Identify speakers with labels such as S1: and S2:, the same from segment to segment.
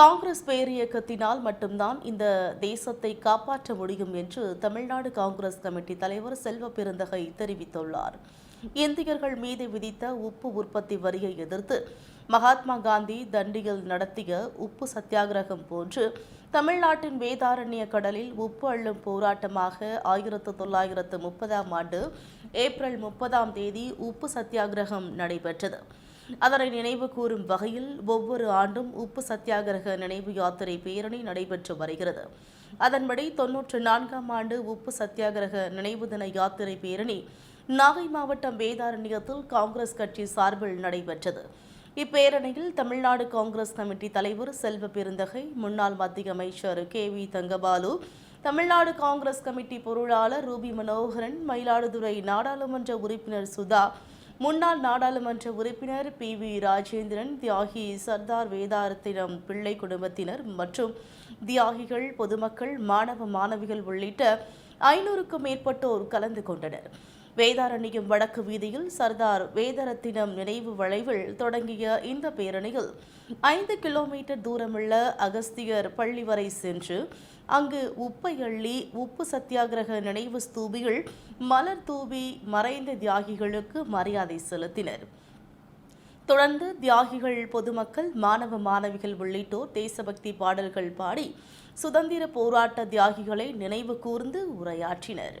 S1: காங்கிரஸ் பேரியக்கத்தினால் மட்டும்தான் இந்த தேசத்தை காப்பாற்ற முடியும் என்று தமிழ்நாடு காங்கிரஸ் கமிட்டி தலைவர் செல்வ பெருந்தகை தெரிவித்துள்ளார். இந்தியர்கள் மீது விதித்த உப்பு உற்பத்தி வரியை எதிர்த்து மகாத்மா காந்தி தண்டியில் நடத்திய உப்பு சத்தியாகிரகம் போன்று தமிழ்நாட்டின் வேதாரண்ய கடலில் உப்பு அள்ளும் போராட்டமாக ஆயிரத்து தொள்ளாயிரத்து முப்பதாம் ஆண்டு ஏப்ரல் முப்பதாம் தேதி உப்பு சத்தியாகிரகம் நடைபெற்றது. அதனை நினைவு கூறும் வகையில் ஒவ்வொரு ஆண்டும் உப்பு சத்தியாகிரக நினைவு யாத்திரை பேரணி நடைபெற்று வருகிறது. அதன்படி தொன்னூற்று நான்காம் ஆண்டு உப்பு சத்தியாகிரக நினைவு தின யாத்திரை பேரணி நாகை மாவட்டம் வேதாரண்யத்தில் காங்கிரஸ் கட்சி சார்பில் நடைபெற்றது. இப்பேரணியில் தமிழ்நாடு காங்கிரஸ் கமிட்டி தலைவர் செல்வ பெருந்தகை முன்னாள் மத்திய அமைச்சர் K V Thangabalu Tamil Nadu Congress committee பொருளாளர் ரூபி மனோகரன் மயிலாடுதுறை நாடாளுமன்ற உறுப்பினர் சுதா முன்னாள் நாடாளுமன்ற உறுப்பினர் பி வி ராஜேந்திரன் தியாகி சர்தார் வேதாரத்தினம் பிள்ளை குடும்பத்தினர் மற்றும் தியாகிகள் பொதுமக்கள் மாணவ மாணவிகள் உள்ளிட்ட ஐநூறுக்கும் மேற்பட்டோர் கலந்து கொண்டனர். வேதாரண்யம் வடக்கு வீதியில் சர்தார் வேதரத்தினம் நினைவு வளைவில் தொடங்கிய இந்த பேரணியில் ஐந்து கிலோமீட்டர் தூரமுள்ள அகஸ்தியர் பள்ளி வரை சென்று அங்கு உப்பை அள்ளி உப்பு சத்தியாகிரக நினைவு ஸ்தூபியில் மலர் தூவி மறைந்த தியாகிகளுக்கு மரியாதை செலுத்தினர். தொடர்ந்து தியாகிகள் பொதுமக்கள் மாணவ மாணவிகள் உள்ளிட்டோர் தேசபக்தி பாடல்கள் பாடி சுதந்திர போராட்ட தியாகிகளை நினைவு கூர்ந்து உரையாற்றினர்.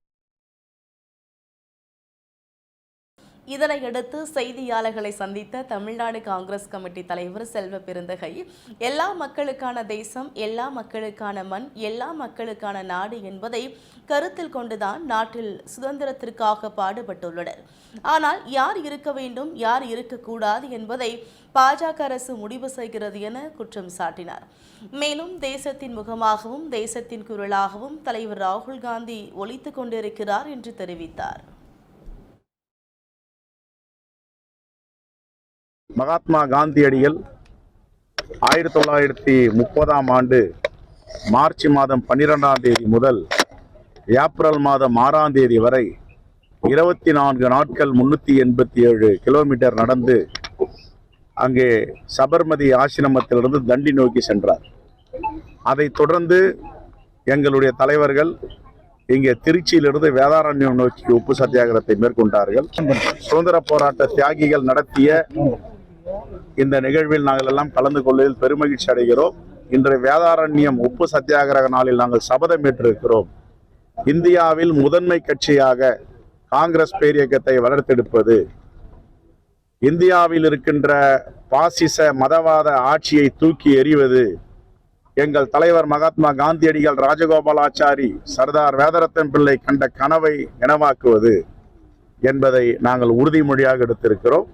S1: இதனையடுத்து செய்தியாளர்களை சந்தித்த தமிழ்நாடு காங்கிரஸ் கமிட்டி தலைவர் செல்வ பெருந்தகை எல்லா மக்களுக்கான தேசம் எல்லா மக்களுக்கான மண் எல்லா மக்களுக்கான நாடு என்பதை கருத்தில் கொண்டுதான் நாட்டில் சுதந்திரத்திற்காக பாடுபட்டுள்ளனர். ஆனால் யார் இருக்க வேண்டும் யார் இருக்கக்கூடாது என்பதை பாஜக அரசு முடிவு செய்கிறது என குற்றம் சாட்டினார். மேலும் தேசத்தின் முகமாகவும் தேசத்தின் குரலாகவும் தலைவர் ராகுல் காந்தி ஒழித்து கொண்டிருக்கிறார் என்று தெரிவித்தார்.
S2: மகாத்மா காந்தியடிகள் ஆயிரத்தி தொள்ளாயிரத்தி முப்பதாம் ஆண்டு மார்ச் மாதம் பன்னிரெண்டாம் தேதி முதல் ஏப்ரல் மாதம் ஆறாம் தேதி வரை இருபத்தி நான்கு நாட்கள் முன்னூற்றி எண்பத்தி ஏழு கிலோமீட்டர் நடந்து அங்கே சபர்மதி ஆசிரமத்திலிருந்து தண்டி நோக்கி சென்றார். அதைத் தொடர்ந்து எங்களுடைய தலைவர்கள் இங்கே திருச்சியிலிருந்து வேதாரண்யம் நோக்கி உப்பு சத்தியாகிரத்தை மேற்கொண்டார்கள். சுதந்திர போராட்ட தியாகிகள் நடத்திய இந்த நிகழ்வில் நாங்கள் எல்லாம் கலந்து கொள்வதில் பெருமகிழ்ச்சி அடைகிறோம். இன்று வேதாரண்யம் உப்பு சத்தியாகிரக நாளில் நாங்கள் சபதம் ஏற்றிருக்கிறோம். இந்தியாவில் முதன்மை கட்சியாக காங்கிரஸ் பேரியக்கத்தை வளர்த்தெடுப்பது இந்தியாவில் இருக்கின்ற பாசிச மதவாத ஆட்சியை தூக்கி எறிவது எங்கள் தலைவர் மகாத்மா காந்தியடிகள் ராஜகோபாலாச்சாரி சர்தார் வேதரத்தன் பிள்ளை கண்ட கனவை நினைவாக்குவது என்பதை நாங்கள் உறுதிமொழியாக எடுத்திருக்கிறோம்.